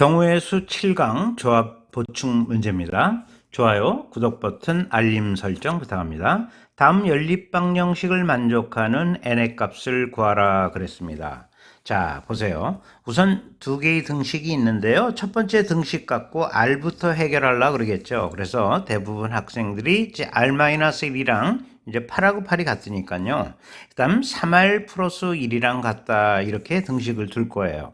경우의 수 7강 조합 보충 문제입니다. 좋아요, 구독 버튼, 알림 설정 부탁합니다. 다음 연립 방 정식을 만족하는 n의 값을 구하라 그랬습니다. 자, 보세요. 우선 두 개의 등식이 있는데요. 첫 번째 등식 갖고 r부터 해결하려 그러겠죠. 그래서 대부분 학생들이 이제 r-1이랑 이제 8하고 8이 같으니까요. 그 다음 3r 플러스 1이랑 같다. 이렇게 등식을 둘 거예요.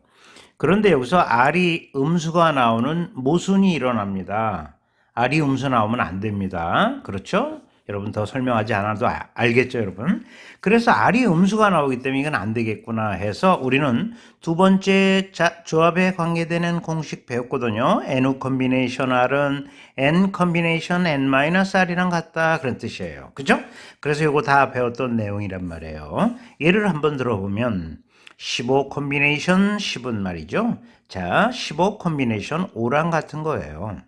그런데 여기서 R이 음수가 나오는 모순이 일어납니다. R이 음수 나오면 안 됩니다. 그렇죠? 여러분 더 설명하지 않아도 아- 알겠죠, 여러분? 그래서 R이 음수가 나오기 때문에 이건 안 되겠구나 해서 우리는 두 번째 자- 조합에 관계되는 공식 배웠거든요. NU 컨비네이션 R은 N 컨비네이션 N-R이랑 같다 그런 뜻이에요. 그죠? 그래서 이거 다 배웠던 내용이란 말이에요. 예를 한번 들어보면 15 컨비네이션 10은 말이죠. 자, 15 컨비네이션 5랑 같은 거예요.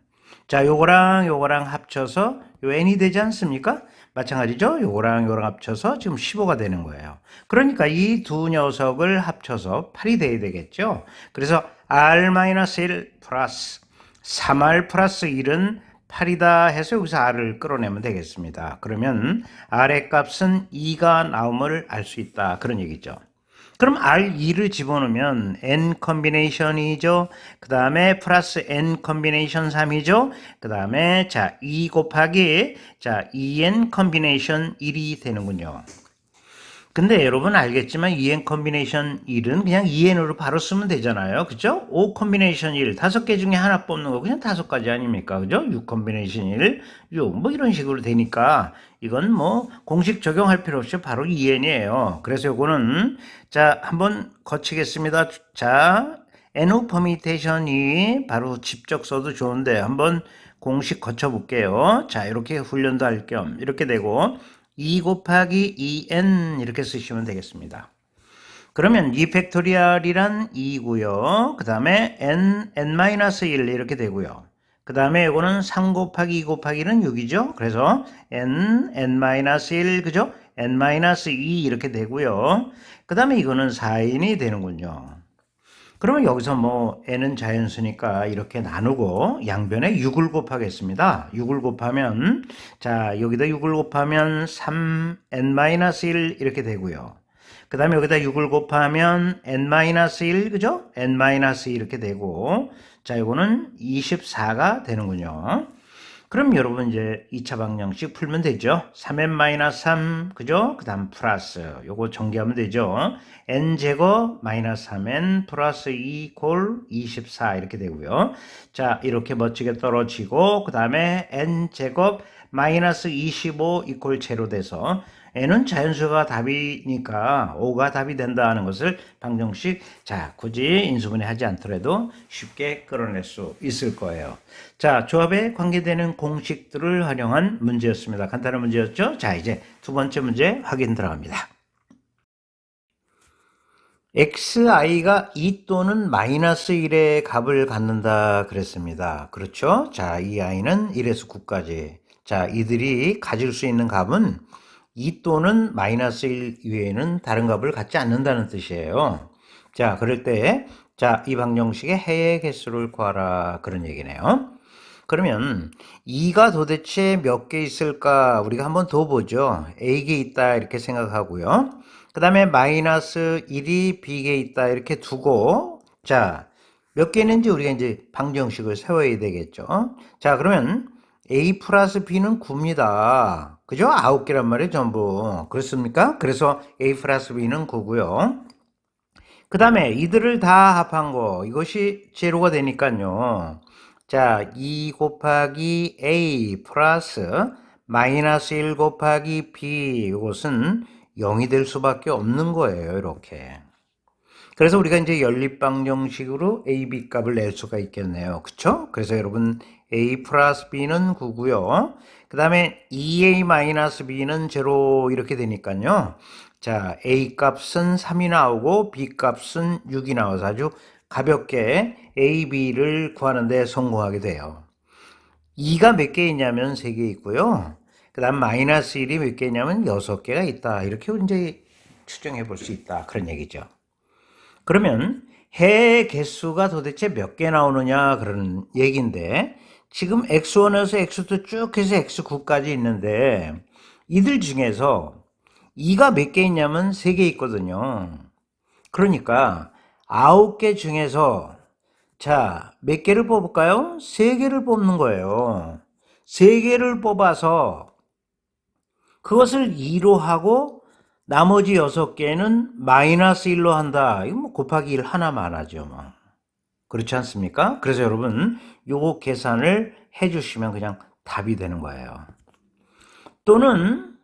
자, 요거랑 요거랑 합쳐서 요 n이 되지 않습니까? 마찬가지죠. 요거랑 요거랑 합쳐서 지금 15가 되는 거예요. 그러니까 이 두 녀석을 합쳐서 8이 돼야 되겠죠. 그래서 r-1 플러스 3r 플러스 1은 8이다 해서 여기서 r을 끌어내면 되겠습니다. 그러면 r의 값은 2가 나옴을 알 수 있다. 그런 얘기죠. 그럼 R2를 집어넣으면 N 컨비네이션이죠. 그 다음에 플러스 N 컨비네이션 3이죠. 그 다음에 자, 2 곱하기 자, 2N 컨비네이션 1이 되는군요. 근데 여러분 알겠지만 2N 컨비네이션 1은 그냥 2N으로 바로 쓰면 되잖아요. 그죠? 5 컨비네이션 1, 다섯 개 중에 하나 뽑는 거 그냥 다섯 가지 아닙니까? 그죠? 6 컨비네이션 1, 6, 뭐 이런 식으로 되니까 이건 뭐 공식 적용할 필요 없이 바로 2N이에요. 그래서 요거는 자, 한번 거치겠습니다. 자, NO 퍼미테이션이 바로 직접 써도 좋은데 한번 공식 거쳐 볼게요. 자, 이렇게 훈련도 할 겸 이렇게 되고 2 곱하기 2n 이렇게 쓰시면 되겠습니다. 그러면 2 팩토리얼이란 2고요. 그 다음에 n, n-1 이렇게 되고요. 그 다음에 이거는 3 곱하기 2 곱하기는 6이죠. 그래서 n, n-1, 그죠? n-2 이렇게 되고요. 그 다음에 이거는 4인이 되는군요. 그러면 여기서 뭐 n은 자연수니까 이렇게 나누고 양변에 6을 곱하겠습니다. 6을 곱하면 자 여기다 6을 곱하면 3n-1 이렇게 되고요. 그 다음에 여기다 6을 곱하면 n-1 그죠? n-2 이렇게 되고 자 이거는 24가 되는군요. 그럼 여러분 이제 2차 방정식 풀면 되죠. 3n-3 그죠? 그 다음 플러스 요거 정리하면 되죠. n제곱 마이너스 3n 플러스 2콜24 이렇게 되고요. 자 이렇게 멋지게 떨어지고 그 다음에 n제곱 마이너스 25 이콜 제로 돼서 n은 자연수가 답이니까 5가 답이 된다 하는 것을 방정식 자 굳이 인수분해 하지 않더라도 쉽게 끌어낼 수 있을 거예요. 자 조합에 관계되는 공식들을 활용한 문제였습니다. 간단한 문제였죠? 자 이제 두 번째 문제 확인 들어갑니다. xi가 2 또는 마이너스 1의 값을 갖는다 그랬습니다. 그렇죠? 자, 이 i는 1에서 9까지. 자, 이들이 가질 수 있는 값은 2 또는 마이너스 1 이외에는 다른 값을 갖지 않는다는 뜻이에요. 자, 그럴 때, 자, 이 방정식의 해의 개수를 구하라. 그런 얘기네요. 그러면 2가 도대체 몇 개 있을까? 우리가 한번 더 보죠. A개 있다. 이렇게 생각하고요. 그 다음에 마이너스 1이 B개 있다. 이렇게 두고, 자, 몇 개 있는지 우리가 이제 방정식을 세워야 되겠죠. 자, 그러면 A 플러스 B는 9입니다. 그죠? 9개란 말이에요, 전부. 그렇습니까? 그래서 A 플러스 B는 9고요. 그 다음에 이들을 다 합한 거, 이것이 제로가 되니까요. 자, 2 곱하기 A 플러스 마이너스 1 곱하기 B, 이것은 0이 될 수밖에 없는 거예요, 이렇게. 그래서 우리가 이제 연립방 정식으로 A, B 값을 낼 수가 있겠네요. 그쵸? 그래서 여러분 A 플러스 B는 9고요. 그 다음에 2A 마이너스 B는 0 이렇게 되니까요. 자, A 값은 3이 나오고 B 값은 6이 나와서 아주 가볍게 A, B를 구하는데 성공하게 돼요. 2가 몇 개 있냐면 3개 있고요. 그 다음 마이너스 1이 몇개 있냐면 6개가 있다. 이렇게 이제 추정해 볼 수 있다. 그런 얘기죠. 그러면 해 개수가 도대체 몇 개 나오느냐 그런 얘기인데 지금 x1에서 x2 쭉 해서 x9까지 있는데 이들 중에서 2가 몇 개 있냐면 3개 있거든요. 그러니까 9개 중에서 자, 몇 개를 뽑을까요? 3개를 뽑는 거예요. 3개를 뽑아서 그것을 2로 하고 나머지 6개는 마이너스 1로 한다. 이거 뭐 곱하기 1 하나만 하죠, 뭐. 그렇지 않습니까? 그래서 여러분, 요거 계산을 해주시면 그냥 답이 되는 거예요. 또는,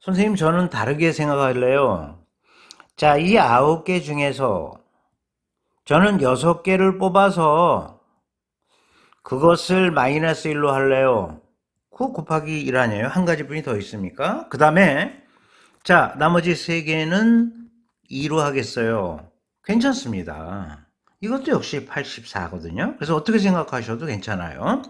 선생님, 저는 다르게 생각할래요. 자, 이 아홉 개 중에서 저는 여섯 개를 뽑아서 그것을 마이너스 1로 할래요. 그 곱하기 1 아니에요? 한 가지 분이 더 있습니까? 그 다음에, 자, 나머지 세 개는 2로 하겠어요. 괜찮습니다. 이것도 역시 84거든요. 그래서 어떻게 생각하셔도 괜찮아요.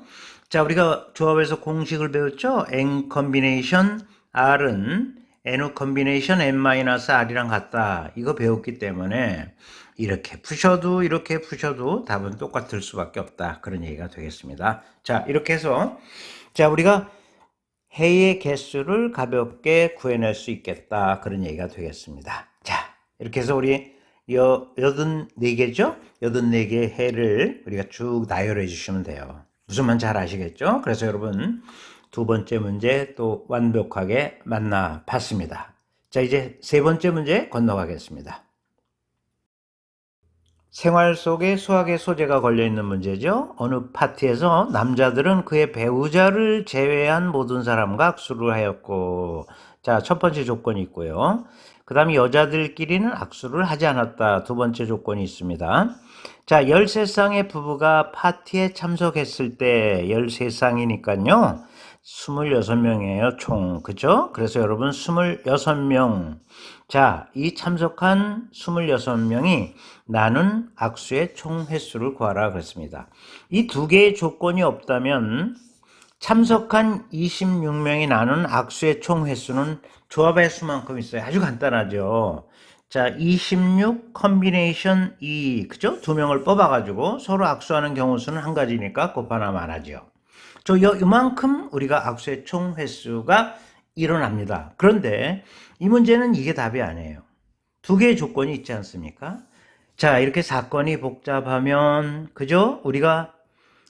자, 우리가 조합에서 공식을 배웠죠? n 컨비네이션 r은 n 컨비네이션 n-r이랑 같다. 이거 배웠기 때문에 이렇게 푸셔도 이렇게 푸셔도 답은 똑같을 수밖에 없다. 그런 얘기가 되겠습니다. 자, 이렇게 해서 자, 우리가 해의 개수를 가볍게 구해낼 수 있겠다. 그런 얘기가 되겠습니다. 자, 이렇게 해서 우리 여, 여든 네 개죠? 여든 네 개의 해를 우리가 쭉 나열해 주시면 돼요. 무슨 말인지 잘 아시겠죠? 그래서 여러분, 두 번째 문제 또 완벽하게 만나 봤습니다. 자, 이제 세 번째 문제 건너가겠습니다. 생활 속에 수학의 소재가 걸려 있는 문제죠. 어느 파티에서 남자들은 그의 배우자를 제외한 모든 사람과 악수를 하였고, 자, 첫 번째 조건이 있고요. 그 다음에 여자들끼리는 악수를 하지 않았다. 두 번째 조건이 있습니다. 자, 13쌍의 부부가 파티에 참석했을 때 13쌍이니까요. 26명이에요, 총. 그죠? 그래서 여러분 26명. 자, 이 참석한 26명이 나눈 악수의 총 횟수를 구하라 그랬습니다. 이 두 개의 조건이 없다면 참석한 26명이 나눈 악수의 총 횟수는 조합의 수만큼 있어요. 아주 간단하죠. 자, 26 컨비네이션 2, 그죠? 두 명을 뽑아가지고 서로 악수하는 경우 수는 한 가지니까 곱하나만 하죠. 저 이만큼 우리가 악수의 총 횟수가 일어납니다. 그런데 이 문제는 이게 답이 아니에요. 두 개의 조건이 있지 않습니까? 자, 이렇게 사건이 복잡하면, 그죠? 우리가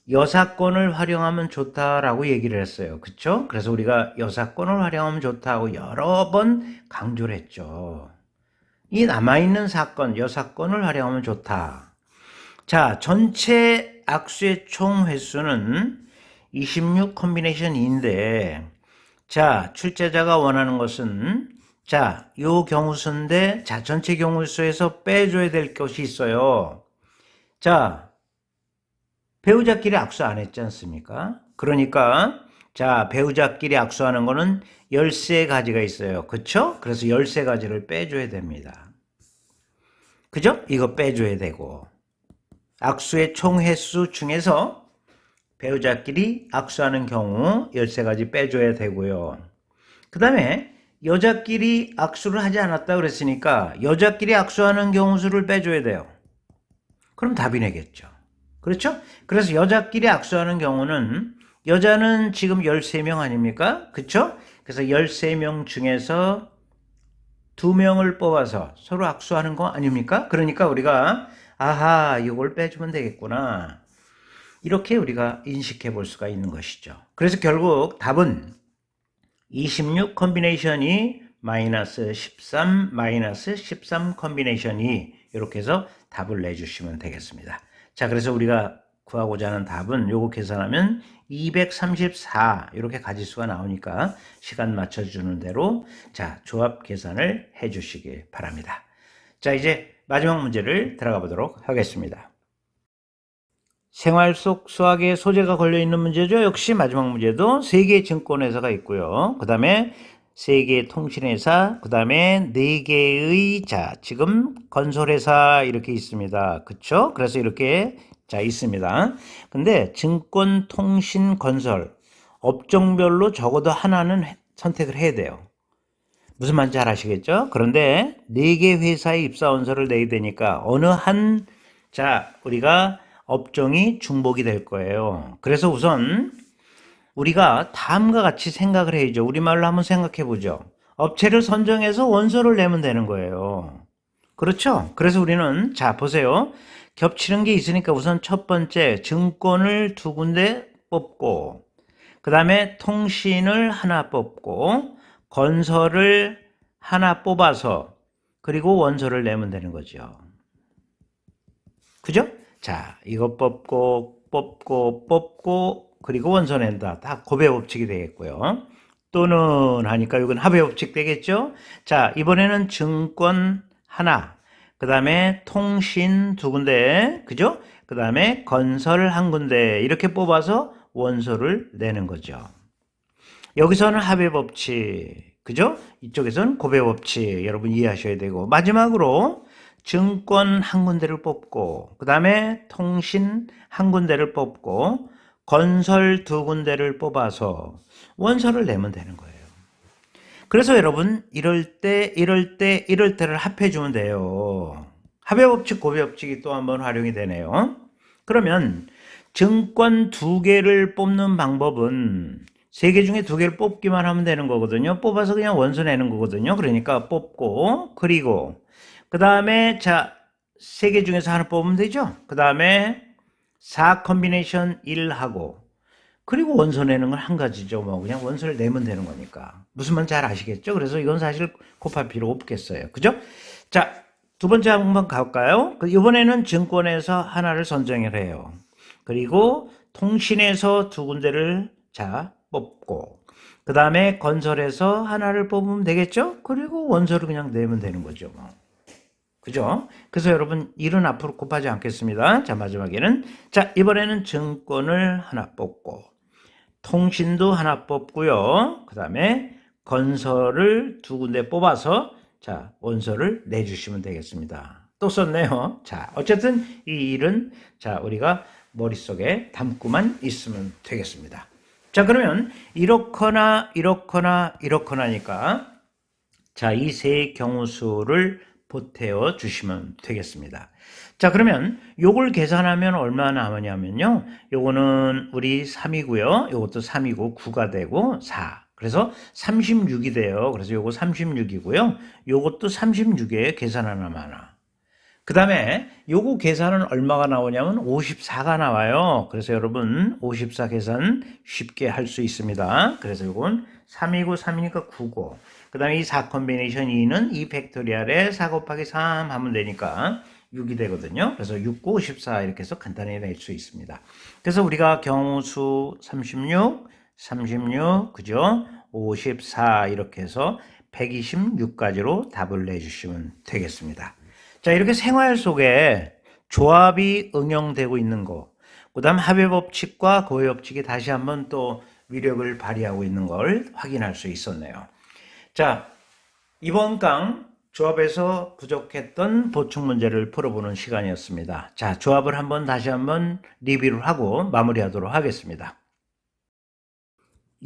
여사건을 활용하면 좋다라고 얘기를 했어요. 그쵸? 그래서 우리가 여사건을 활용하면 좋다고 여러 번 강조를 했죠. 이 남아있는 사건, 여사건을 활용하면 좋다. 자, 전체 악수의 총 횟수는 26 컨비네이션인데, 자, 출제자가 원하는 것은, 자, 요 경우수인데, 자, 전체 경우수에서 빼줘야 될 것이 있어요. 자, 배우자끼리 악수 안 했지 않습니까? 그러니까, 자, 배우자끼리 악수하는 거는 13가지가 있어요. 그쵸? 그래서 13가지를 빼줘야 됩니다. 그죠? 이거 빼줘야 되고. 악수의 총 횟수 중에서 배우자끼리 악수하는 경우 13가지 빼줘야 되고요. 그 다음에 여자끼리 악수를 하지 않았다 그랬으니까 여자끼리 악수하는 경우 수를 빼줘야 돼요. 그럼 답이 내겠죠. 그렇죠? 그래서 여자끼리 악수하는 경우는 여자는 지금 13명 아닙니까? 그렇죠? 그래서 13명 중에서 2명을 뽑아서 서로 악수하는 거 아닙니까? 그러니까 우리가 아하 이걸 빼주면 되겠구나. 이렇게 우리가 인식해 볼 수가 있는 것이죠. 그래서 결국 답은 26 컨비네이션이 마이너스 13 마이너스 13 컨비네이션이 이렇게 해서 답을 내주시면 되겠습니다. 자, 그래서 우리가 구하고자 하는 답은 요거 계산하면 234 이렇게 가지수가 나오니까 시간 맞춰주는 대로 자 조합 계산을 해주시기 바랍니다. 자 이제 마지막 문제를 들어가 보도록 하겠습니다. 생활 속 수학의 소재가 걸려 있는 문제죠. 역시 마지막 문제도 세 개의 증권회사가 있고요. 그 다음에 세 개의 통신회사, 그 다음에 네 개의 자 지금 건설회사 이렇게 있습니다. 그쵸? 그래서 이렇게 자 있습니다. 근데 증권, 통신, 건설 업종별로 적어도 하나는 선택을 해야 돼요. 무슨 말인지 잘 아시겠죠? 그런데 네 개 회사의 입사원서를 내야 되니까 어느 한 자, 우리가 업종이 중복이 될 거예요. 그래서 우선 우리가 다음과 같이 생각을 해야죠. 우리말로 한번 생각해 보죠. 업체를 선정해서 원서를 내면 되는 거예요. 그렇죠? 그래서 우리는 자, 보세요. 겹치는 게 있으니까 우선 첫 번째 증권을 두 군데 뽑고 그 다음에 통신을 하나 뽑고 건설을 하나 뽑아서 그리고 원서를 내면 되는 거죠. 그죠? 자, 이거 뽑고 뽑고 뽑고 그리고 원서 낸다. 다 고배 법칙이 되겠고요. 또는 하니까 이건 합의 법칙 되겠죠? 자, 이번에는 증권 하나, 그 다음에 통신 두 군데, 그죠? 그 다음에 건설 한 군데, 이렇게 뽑아서 원서를 내는 거죠. 여기서는 합의 법칙, 그죠? 이쪽에서는 고배 법칙, 여러분 이해하셔야 되고, 마지막으로 증권 한 군데를 뽑고, 그 다음에 통신 한 군데를 뽑고, 건설 두 군데를 뽑아서 원서를 내면 되는 거예요. 그래서 여러분, 이럴 때, 이럴 때, 이럴 때를 합해 주면 돼요. 합의 법칙, 고배법칙이 또 한번 활용이 되네요. 그러면 증권 두 개를 뽑는 방법은 세 개 중에 두 개를 뽑기만 하면 되는 거거든요. 뽑아서 그냥 원서 내는 거거든요. 그러니까 뽑고, 그리고, 그 다음에, 자, 세 개 중에서 하나 뽑으면 되죠. 그 다음에 4 컨비네이션 1하고, 그리고 원서 내는 건 한 가지죠. 뭐 그냥 원서를 내면 되는 거니까. 무슨 말인지 잘 아시겠죠? 그래서 이건 사실 곱할 필요 없겠어요. 그죠? 자, 두 번째 한번 가볼까요? 그 이번에는 증권에서 하나를 선정을 해요. 그리고 통신에서 두 군데를 자 뽑고 그 다음에 건설에서 하나를 뽑으면 되겠죠? 그리고 원서를 그냥 내면 되는 거죠. 뭐. 그죠? 그래서 여러분 일은 앞으로 곱하지 않겠습니다. 자 마지막에는 자 이번에는 증권을 하나 뽑고 통신도 하나 뽑고요. 그 다음에 건설을 두 군데 뽑아서 자 원서를 내주시면 되겠습니다. 또 썼네요. 자 어쨌든 이 일은 자 우리가 머릿속에 담고만 있으면 되겠습니다. 자 그러면 이렇거나 이렇거나 이렇거나니까 자 이 세 경우 수를 보태어 주시면 되겠습니다. 자, 그러면 요걸 계산하면 얼마나 남으냐면요. 요거는 우리 3이고요. 요것도 3이고 9가 되고 4. 그래서 36이 돼요. 그래서 요거 36이고요. 요것도 36에 계산 하나 많아. 그 다음에 요거 계산은 얼마가 나오냐면 54가 나와요. 그래서 여러분 54 계산 쉽게 할 수 있습니다. 그래서 요건 3이고 3이니까 9고 그 다음에 이 4 컨비네이션 2는 2 팩토리얼에 4 곱하기 3 하면 되니까 6이 되거든요. 그래서 6, 9, 54 이렇게 해서 간단히 낼 수 있습니다. 그래서 우리가 경우수 36, 36, 그죠? 54 이렇게 해서 126까지로 답을 내주시면 되겠습니다. 자, 이렇게 생활 속에 조합이 응용되고 있는 거, 그 다음 합의 법칙과 고의 법칙이 다시 한번 또 위력을 발휘하고 있는 걸 확인할 수 있었네요. 자, 이번 강 조합에서 부족했던 보충 문제를 풀어보는 시간이었습니다. 자, 조합을 한번 다시 한번 리뷰를 하고 마무리하도록 하겠습니다.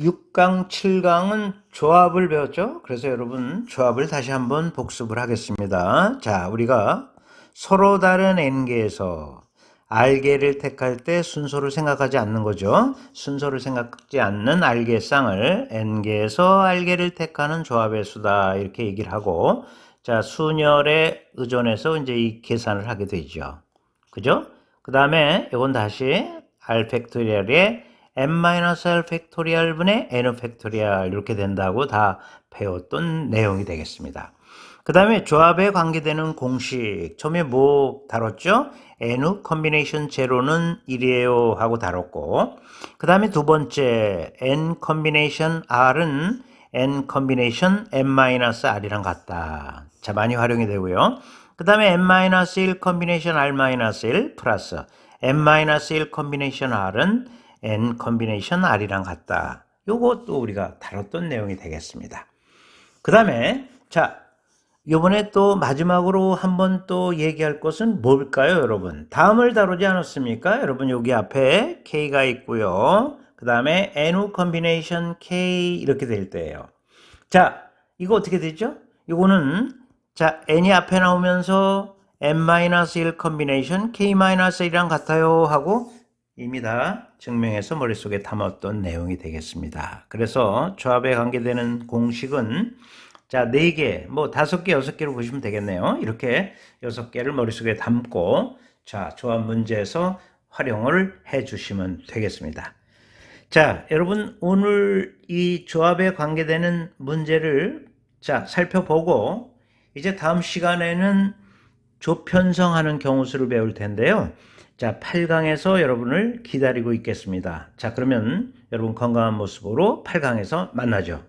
6강, 7강은 조합을 배웠죠? 그래서 여러분 조합을 다시 한번 복습을 하겠습니다. 자, 우리가 서로 다른 n개에서 알게를 택할 때 순서를 생각하지 않는 거죠. 순서를 생각하지 않는 알게쌍을 n개에서 알게를 택하는 조합의 수다 이렇게 얘기를 하고 자, 순열에 의존해서 이제 이 계산을 하게 되죠. 그죠? 그 다음에 이건 다시 r 팩토리얼에 n-r 팩토리얼 분의 n 팩토리얼 이렇게 된다고 다 배웠던 내용이 되겠습니다. 그 다음에 조합에 관계되는 공식 처음에 뭐 다뤘죠? n 컨비네이션 제로는 1이에요 하고 다뤘고 그 다음에 두 번째 n 컨비네이션 r은 n 컨비네이션 n-r이랑 같다. 자 많이 활용이 되고요. 그 다음에 n-1 컨비네이션 r-1 플러스 n-1 컨비네이션 r은 n 컨비네이션 r이랑 같다. 요것도 우리가 다뤘던 내용이 되겠습니다. 그 다음에 자 이번에 또 마지막으로 한번 또 얘기할 것은 뭘까요, 여러분? 다음을 다루지 않았습니까? 여러분 여기 앞에 K가 있고요. 그 다음에 NU 컨비네이션 K 이렇게 될 때예요. 자, 이거 어떻게 되죠? 이거는 자 N이 앞에 나오면서 n-1 컨비네이션 k-1이랑 같아요 하고 이미 다 증명해서 머릿속에 담았던 내용이 되겠습니다. 그래서 조합에 관계되는 공식은 자, 4개, 뭐 5개, 6개로 보시면 되겠네요. 이렇게 6개를 머릿속에 담고 자, 조합 문제에서 활용을 해 주시면 되겠습니다. 자, 여러분 오늘 이 조합에 관계되는 문제를 자, 살펴보고 이제 다음 시간에는 조편성하는 경우수를 배울 텐데요. 자, 8강에서 여러분을 기다리고 있겠습니다. 자, 그러면 여러분 건강한 모습으로 8강에서 만나죠.